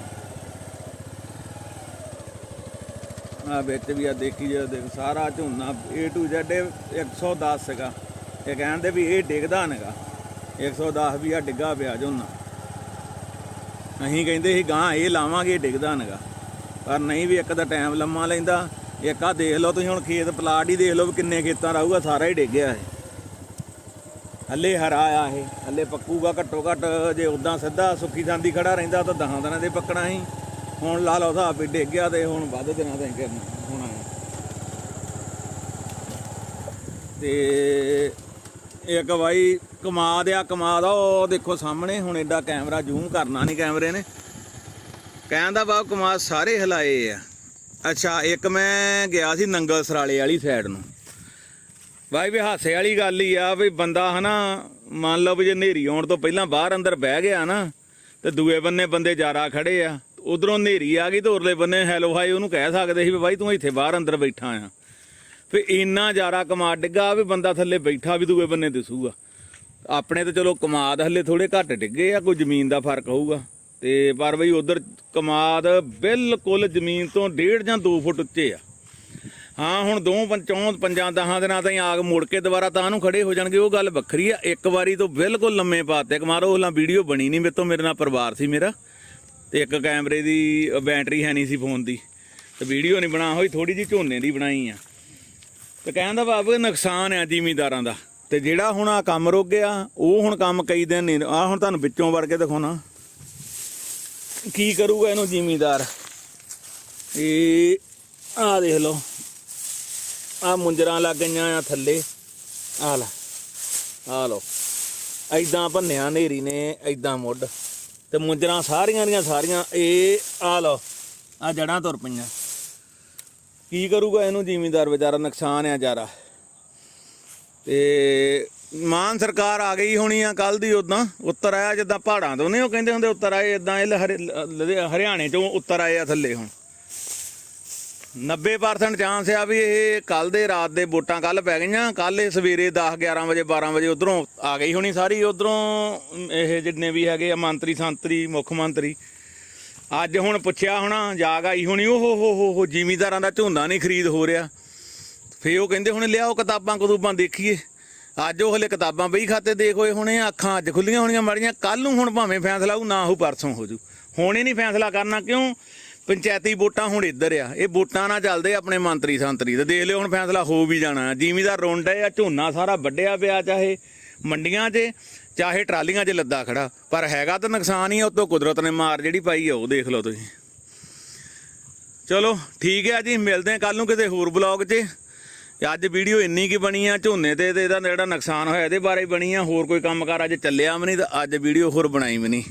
ਆ ਵਿੱਚ ਵੀ ਆ ਦੇਖੀ ਜਾਓ ਦੇਖ, ਸਾਰਾ ਝੋਨਾ A to Z ਇਹ 110 ਸੀਗਾ। ਇਹ ਕਹਿੰਦੇ ਵੀ ਇਹ ਡਿੱਗਦਾ ਨਹੀਂਗਾ 110 ਵੀ ਆ ਡਿੱਗਾ ਪਿਆ ਝੋਨਾ। ਅਸੀਂ ਕਹਿੰਦੇ ਸੀ ਗਾਂ ਇਹ ਲਾਵਾਂਗੇ ਡਿੱਗਦਾ ਨਹੀਂਗਾ ਪਰ ਨਹੀਂ ਵੀ ਇੱਕ ਦਾ ਟਾਈਮ ਲੰਮਾ ਲੈਂਦਾ ਇੱਕ ਆ ਦੇਖ ਲਓ ਤੁਸੀਂ ਹੁਣ ਖੇਤ ਪਲਾਟ ਹੀ ਦੇਖ ਲਓ ਵੀ ਕਿੰਨੇ ਖੇਤਾਂ ਰਹੂਗਾ, ਸਾਰਾ ਹੀ ਡਿੱਗਿਆ ਇਹ। ਹੱਲੇ ਹਰਾ ਆ ਇਹ ਹੱਲੇ ਪੱਕੂਗਾ ਘੱਟੋ ਘੱਟ, ਜੇ ਉਦਾਂ ਸਿੱਧਾ ਸੁੱਕੀ ਜਾਂਦੀ ਖੜਾ ਰਹਿੰਦਾ ਤਾਂ ਦਹਾਂ ਦਿਨਾਂ ਦੇ ਪੱਕਣਾ ਸੀ। ਹੁਣ ਲਾ ਲਓ ਹਿਸਾਬ ਵੀ ਡਿੱਗ ਗਿਆ ਤੇ ਹੁਣ ਵੱਧ ਦਿਨਾਂ ਦਾ ਕਰਨਾ ਹੋਣਾ ਹੈ। ਤੇ ਇੱਕ ਬਾਈ ਕਮਾਦ ਆ ਕਮਾਦ ਆ, ਉਹ ਦੇਖੋ ਸਾਹਮਣੇ, ਹੁਣ ਐਡਾ ਕੈਮਰਾ ਜ਼ੂਮ ਕਰਨਾ ਨਹੀਂ ਕੈਮਰੇ ਨੇ। ਕਹਿਣ ਦਾ ਬਾ ਕਮਾਦ ਸਾਰੇ ਹਿਲਾਏ ਆ। ਅੱਛਾ, ਇੱਕ ਮੈਂ ਗਿਆ ਸੀ ਨੰਗਲ ਸਰਾਲੇ ਵਾਲੀ ਸਾਈਡ ਨੂੰ। ਬਾਈ ਵੀ ਹਾਸੇ ਵਾਲੀ ਗੱਲ ਹੀ ਆ ਵੀ ਬੰਦਾ ਹਨਾ, ਮੰਨ ਲਓ ਵੀ ਜੇ ਨੇਰੀ ਆਉਣ ਤੋਂ ਪਹਿਲਾਂ ਬਾਹਰ ਅੰਦਰ ਬਹਿ ਗਿਆ ਨਾ, ਤੇ ਦੂਏ ਬੰਨੇ ਬੰਦੇ ਜਾਰਾ ਖੜੇ ਆ, ਉਧਰੋਂ ਨੇਰੀ ਆ ਗਈ ਤੇ ਉਰਲੇ ਬੰਨੇ ਹੈਲੋ ਹਾਈ ਉਹਨੂੰ ਕਹਿ ਸਕਦੇ ਸੀ ਵੀ ਬਾਈ ਤੂੰ ਇੱਥੇ ਬਾਹਰ ਅੰਦਰ ਬੈਠਾ ਆ। ਫੇ ਇੰਨਾ ਜਾਰਾ ਕਮਾਦ ਡਿੱਗਾ ਵੀ ਬੰਦਾ ਥੱਲੇ ਬੈਠਾ ਵੀ ਦੂਏ ਬੰਨੇ ਦਿਸੂਗਾ। ਆਪਣੇ ਤਾਂ ਚਲੋ ਕਮਾਦ ਹੱਲੇ ਥੋੜੇ ਘੱਟ ਡਿੱਗੇ ਆ, ਕੋਈ ਜ਼ਮੀਨ ਦਾ ਫ਼ਰਕ ਹੋਊਗਾ। ਤੇ ਪਰ ਬਈ ਉਧਰ ਕਮਾਦ ਬਿਲਕੁਲ ਜ਼ਮੀਨ ਤੋਂ 1.5 ਜਾਂ 2 ਫੁੱਟ ਉੱਚੇ ਆ। ਹਾਂ, ਹੁਣ ਦੋ ਪੰਚੋਂ ਪੰਜਾਂ ਦਹਾਂ ਦਿਨਾਂ ਤਾਈਂ ਆਗ ਮੁੜ ਕੇ ਦੁਬਾਰਾ ਤਾਂ ਨੂੰ ਖੜੇ ਹੋ ਜਾਣਗੇ, ਉਹ ਗੱਲ ਵੱਖਰੀ ਆ। ਇੱਕ ਵਾਰੀ ਤੋਂ ਬਿਲਕੁਲ ਲੰਮੇ ਪਾਤੇ ਕਮਾਰੋ ਉਹਲਾਂ ਵੀਡੀਓ ਬਣੀ ਨਹੀਂ ਮੇਰੇ ਤੋਂ ਮੇਰੇ ਨਾਲ ਪਰਿਵਾਰ ਸੀ ਮੇਰਾ, ਤੇ ਇੱਕ ਕੈਮਰੇ ਦੀ ਬੈਟਰੀ ਹੈ ਨਹੀਂ ਸੀ ਫੋਨ ਦੀ। ਤੇ ਵੀਡੀਓ ਨਹੀਂ ਬਣਾ ਹੋਈ ਥੋੜੀ ਜਿਹੀ ਝੋਨੇ ਦੀ ਬਣਾਈ ਆ। ਤੇ ਕਹਿੰਦਾ ਬਾਬੂ ਨੁਕਸਾਨ ਆ ਜ਼ਿਮੀਦਾਰਾਂ ਦਾ। ਤੇ ਜਿਹੜਾ ਹੁਣ ਆ ਕੰਮ ਰੁਕ ਗਿਆ, ਉਹ ਹੁਣ ਕੰਮ ਕਈ ਦਿਨ ਨਹੀਂ ਆ ਹੁਣ ਤੁਹਾਨੂੰ ਵਿੱਚੋਂ ਵੜ ਕੇ ਦਿਖਾਉਣਾ। ਕੀ ਕਰੂਗਾ ਇਹਨੂੰ ਜਿਮੀਦਾਰ? ਇਹ ਆ ਦੇਖ ਲਓ। ਆ ਮੁੰਜਰਾਂ ਲੱਗ ਗਈਆਂ ਆ ਥੱਲੇ। ਆ ਲੈ, ਆ ਲਓ। ਐਦਾਂ ਭੰਨਿਆ ਨੇਰੀ ਨੇ ਐਦਾਂ ਮੁੱਢ। ਤੇ ਮੁੰਜਰਾਂ ਸਾਰੀਆਂ ਦੀਆਂ ਸਾਰੀਆਂ, ਇਹ ਆ ਲਓ, ਆ ਜੜਾਂ ਤੁਰ ਪਈਆਂ। ਕੀ ਕਰੂਗਾ ਇਹਨੂੰ ਜ਼ਿਮੀਂਦਾਰ ਵਿਚਾਰਾ? ਨੁਕਸਾਨ ਆ ਜਾਰਾ। ਤੇ ਮਾਨ ਸਰਕਾਰ ਆ ਗਈ ਹੋਣੀ ਆ ਕੱਲ ਦੀ ਉਦਾਂ ਉੱਤਰ ਆਇਆ ਜਿੱਦਾਂ ਪਹਾੜਾਂ ਤੋਂ, ਨਹੀਂ ਉਹ ਕਹਿੰਦੇ ਹੁੰਦੇ ਉੱਤਰ ਆਏ ਇਦਾਂ ਇਹ ਹਰਿਆਣੇ ਚੋਂ ਉੱਤਰ ਆਏ ਆ ਥੱਲੇ ਹੁਣ। 90% ਚਾਂਸ ਆ ਵੀ ਇਹ ਕੱਲ ਦੇ ਰਾਤ ਦੇ ਵੋਟਾਂ ਕੱਲ ਪੈ ਗਈਆਂ ਕੱਲ ਇਹ ਸਵੇਰੇ 10 11 ਵਜੇ 12 ਵਜੇ ਉਧਰੋਂ ਆ ਗਈ ਹੋਣੀ ਸਾਰੀ, ਉਧਰੋਂ ਇਹ ਜਿੰਨੇ ਵੀ ਹੈਗੇ ਆ ਮੰਤਰੀ, ਸੰਤਰੀ, ਮੁੱਖ ਮੰਤਰੀ, ਅੱਜ ਹੁਣ ਪੁੱਛਿਆ ਹੋਣਾ, ਜਾਗ ਆਈ ਹੋਣੀ ਉਹ ਹੋ ਹੋ ਹੋ ਜ਼ਿਮੀਦਾਰਾਂ ਦਾ ਝੋਨਾ ਨਹੀਂ ਖਰੀਦ ਹੋ ਰਿਹਾ। ਫੇ ਉਹ ਕਹਿੰਦੇ ਹੁਣ, ਲਿਆਓ ਕਿਤਾਬਾਂ ਕਦੂਬਾਂ ਦੇਖੀਏ। ਅੱਜ ਉਹ ਹਲੇ ਕਿਤਾਬਾਂ ਬਈ ਖਾਤੇ ਦੇਖ ਹੋਏ ਹੋਣੇ ਆ, ਅੱਖਾਂ ਅੱਜ ਖੁੱਲੀਆਂ ਹੋਣੀਆਂ ਮਾੜੀਆਂ ਕੱਲ ਨੂੰ ਹੁਣ ਭਾਵੇਂ ਫੈਸਲਾ ਹੋਊ ਨਾ ਹੋ ਪਰਸੋਂ ਹੋ ਜੂ। ਹੀ ਨਹੀਂ ਫੈਸਲਾ ਕਰਨਾ ਕਿਉਂ? ਪੰਚਾਇਤੀ ਵੋਟਾਂ ਹੁਣ ਇੱਧਰ ਆ। ਇਹ ਵੋਟਾਂ ਨਾਲ ਚੱਲਦੇ ਆਪਣੇ ਮੰਤਰੀ ਸੰਤਰੀ। ਤੇ ਦੇਖ ਲਿਓ ਹੁਣ ਫੈਸਲਾ ਹੋ ਵੀ ਜਾਣਾ। ਜ਼ਿਮੀਦਾਰ ਰੋਂਡਾ ਆ ਝੋਨਾ ਸਾਰਾ ਵੱਡਿਆ ਪਿਆ ਚਾਹੇ ਮੰਡੀਆਂ 'ਚ ਚਾਹੇ ਟਰਾਲੀਆਂ 'ਚ ਲੱਦਾ ਖੜਾ। ਪਰ ਹੈਗਾ ਤਾਂ ਨੁਕਸਾਨ ਹੀ ਆ ਉਤੋਂ ਕੁਦਰਤ ਨੇ ਮਾਰ ਜਿਹੜੀ ਪਾਈ ਆ ਉਹ ਦੇਖ ਲਓ ਤੁਸੀਂ। ਚਲੋ ਠੀਕ ਹੈ ਜੀ ਮਿਲਦੇ ਆ ਕੱਲ ਨੂੰ ਕਿਤੇ ਹੋਰ ਬਲੌਗ 'ਚ। ਅੱਜ ਵੀਡੀਓ ਇੰਨੀ ਕੀ ਬਣੀ ਆ ਝੋਨੇ ਤੇ ਤੇ ਇਹਦਾ ਜਿਹੜਾ ਨੁਕਸਾਨ ਹੋਇਆ ਇਹਦੇ ਬਾਰੇ ਬਣੀ ਆ ਹੋਰ ਕੋਈ ਕੰਮਕਾਰ ਅੱਜ ਚੱਲਿਆ ਵੀ ਨਹੀਂ ਤੇ ਅੱਜ ਵੀਡੀਓ ਹੋਰ ਬਣਾਈ ਵੀ ਨਹੀਂ।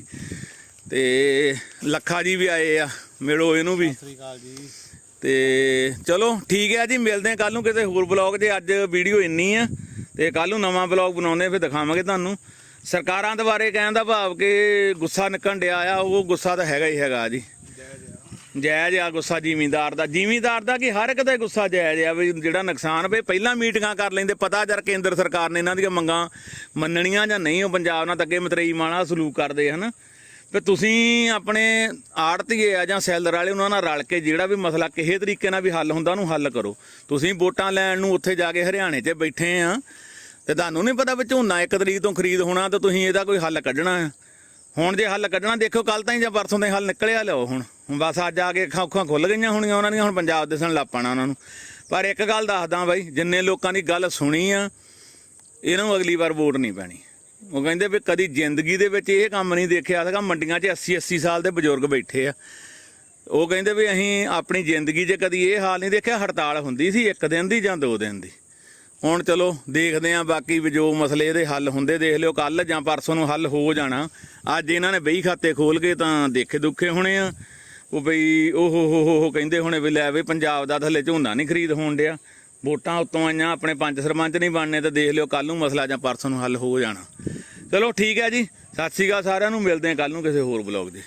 ਤੇ ਲੱਖਾ ਜੀ ਵੀ ਆਏ ਆ ਮਿਲੋ ਇਹਨੂੰ ਵੀ। ਸ੍ਰੀ ਅਕਾਲ ਜੀ। ਤੇ ਚਲੋ ਠੀਕ ਹੈ ਜੀ ਮਿਲਦੇ ਆ ਕੱਲ ਨੂੰ ਕਿਤੇ ਹੋਰ ਬਲੌਗ 'ਚ। ਅੱਜ ਵੀਡੀਓ ਇੰਨੀ ਆ ਤੇ ਕੱਲ ਨੂੰ ਨਵਾਂ ਬਲੌਗ ਬਣਾਉਂਦੇ ਫਿਰ ਦਿਖਾਵਾਂਗੇ ਤੁਹਾਨੂੰ। ਸਰਕਾਰਾਂ ਦੇ ਬਾਰੇ ਕਹਿਣ ਦਾ ਭਾਵ ਕਿ ਗੁੱਸਾ ਨਿਕਲਣ ਡਿਆ ਆ ਉਹ ਗੁੱਸਾ ਤਾਂ ਹੈਗਾ ਹੀ ਹੈਗਾ ਜੀ। ਜਾਇਜ਼ ਆ ਗੁੱਸਾ ਜ਼ਿਮੀਂਦਾਰ ਦਾ। ਜ਼ਿਮੀਂਦਾਰ ਦਾ ਕਿ ਹਰ ਇੱਕ ਦਾ ਗੁੱਸਾ ਜਾਇਜ਼ ਆ ਵੀ ਜਿਹੜਾ ਨੁਕਸਾਨ ਵੇ, ਪਹਿਲਾਂ ਮੀਟਿੰਗਾਂ ਕਰ ਲੈਂਦੇ, ਪਤਾ ਜਰ ਕੇਂਦਰ ਸਰਕਾਰ ਨੇ ਇਹਨਾਂ ਦੀਆਂ ਮੰਗਾਂ ਮੰਨਣੀਆਂ ਜਾਂ ਨਹੀਂ, ਉਹ ਪੰਜਾਬ ਨਾਲ ਤਾਂ ਅੱਗੇ ਮਤਰੇਈ ਮਾਣਾ ਸਲੂਕ ਕਰਦੇ ਹਨ। ਤੇ ਤੁਸੀਂ ਆਪਣੇ ਆੜਤੀਏ ਆ ਜਾਂ ਸੈਲਰ ਵਾਲੇ, ਉਹਨਾਂ ਨਾਲ ਰਲ ਕੇ ਜਿਹੜਾ ਵੀ ਮਸਲਾ ਕਿਸੇ ਤਰੀਕੇ ਨਾਲ ਵੀ ਹੱਲ ਹੁੰਦਾ, ਉਹਨੂੰ ਹੱਲ ਕਰੋ। ਤੁਸੀਂ ਵੋਟਾਂ ਲੈਣ ਨੂੰ ਉੱਥੇ ਜਾ ਕੇ ਹਰਿਆਣੇ 'ਚ ਬੈਠੇ ਆ, ਤੇ ਤੁਹਾਨੂੰ ਨਹੀਂ ਪਤਾ ਵੀ ਝੋਨਾ ਇੱਕ ਤਰੀਕ ਤੋਂ ਖਰੀਦ ਹੋਣਾ, ਤੇ ਤੁਸੀਂ ਇਹਦਾ ਕੋਈ ਹੱਲ ਕੱਢਣਾ ਹੁਣ ਜੇ ਹੱਲ ਕੱਢਣਾ ਦੇਖੋ ਕੱਲ ਤਾਂ ਹੀ ਜਾਂ ਪਰਸੋਂ ਦਾ ਹੀ ਹੱਲ ਨਿਕਲਿਆ ਲਿਓ ਹੁਣ। ਹੁਣ ਬਸ ਅੱਜ ਆ ਕੇ ਅੱਖਾਂ ਅੱਖਾਂ ਖੁੱਲ ਗਈਆਂ ਹੋਣੀਆਂ ਉਹਨਾਂ ਦੀਆਂ, ਹੁਣ ਪੰਜਾਬ ਦੇ ਲੱਗ ਪੈਣਾ ਉਹਨਾਂ ਨੂੰ। ਪਰ ਇੱਕ ਗੱਲ ਦੱਸਦਾ ਬਾਈ, ਜਿੰਨੇ ਲੋਕਾਂ ਦੀ ਗੱਲ ਸੁਣੀ ਆ, ਇਹਨਾਂ ਨੂੰ ਅਗਲੀ ਵਾਰ ਵੋਟ ਨਹੀਂ ਪੈਣੀ। ਉਹ ਕਹਿੰਦੇ ਵੀ ਕਦੀ ਜ਼ਿੰਦਗੀ ਦੇ ਵਿੱਚ ਇਹ ਕੰਮ ਨਹੀਂ ਦੇਖਿਆ ਸੀਗਾ ਮੰਡੀਆਂ 'ਚ 80 80 ਸਾਲ ਦੇ ਬਜ਼ੁਰਗ ਬੈਠੇ ਆ। ਉਹ ਕਹਿੰਦੇ ਵੀ ਅਸੀਂ ਆਪਣੀ ਜ਼ਿੰਦਗੀ 'ਚ ਕਦੀ ਇਹ ਹਾਲ ਨਹੀਂ ਦੇਖਿਆ, ਹੜਤਾਲ ਹੁੰਦੀ ਸੀ ਇੱਕ ਦਿਨ ਦੀ ਜਾਂ ਦੋ ਦਿਨ ਦੀ। ਹੁਣ ਚਲੋ ਦੇਖਦੇ ਆਂ, ਬਾਕੀ ਵੀ ਜੋ ਮਸਲੇ ਇਹਦੇ ਹੱਲ ਹੁੰਦੇ ਦੇਖ ਲਿਓ ਕੱਲ ਜਾਂ ਪਰਸੋਂ ਨੂੰ ਹੱਲ ਹੋ ਜਾਣਾ। ਅੱਜ ਇਹਨਾਂ ਨੇ ਬਈ ਖਾਤੇ ਖੋਲ ਕੇ ਤਾਂ ਦੇਖੇ ਦੁੱਖੇ ਹੋਣੇ ਆ। ਉਹ ਬਈ ਉਹ ਹੋ ਹੋ ਹੋ ਕਹਿੰਦੇ ਹੁਣੇ ਵੀ ਲੈ ਵੀ ਪੰਜਾਬ ਦਾ ਥੱਲੇ ਝੋਨਾ ਨਹੀਂ ਖਰੀਦ ਹੋਣ ਡਿਆ। ਵੋਟਾਂ ਉੱਤੋਂ ਆਈਆਂ, ਆਪਣੇ ਪੰਜ ਸਰਪੰਚ ਨਹੀਂ ਬਣਨੇ ਤਾਂ ਦੇਖ ਲਿਓ ਕੱਲ ਨੂੰ ਮਸਲਾ ਜਾਂ ਪਰਸੋਂ ਨੂੰ ਹੱਲ ਹੋ ਜਾਣਾ। ਚਲੋ ਠੀਕ ਹੈ ਜੀ, ਸਤਿ ਸ਼੍ਰੀ ਅਕਾਲ ਸਾਰਿਆਂ ਨੂੰ, ਮਿਲਦੇ ਹਾਂ ਕੱਲ ਨੂੰ ਕਿਸੇ ਹੋਰ ਬਲੌਗ 'ਚ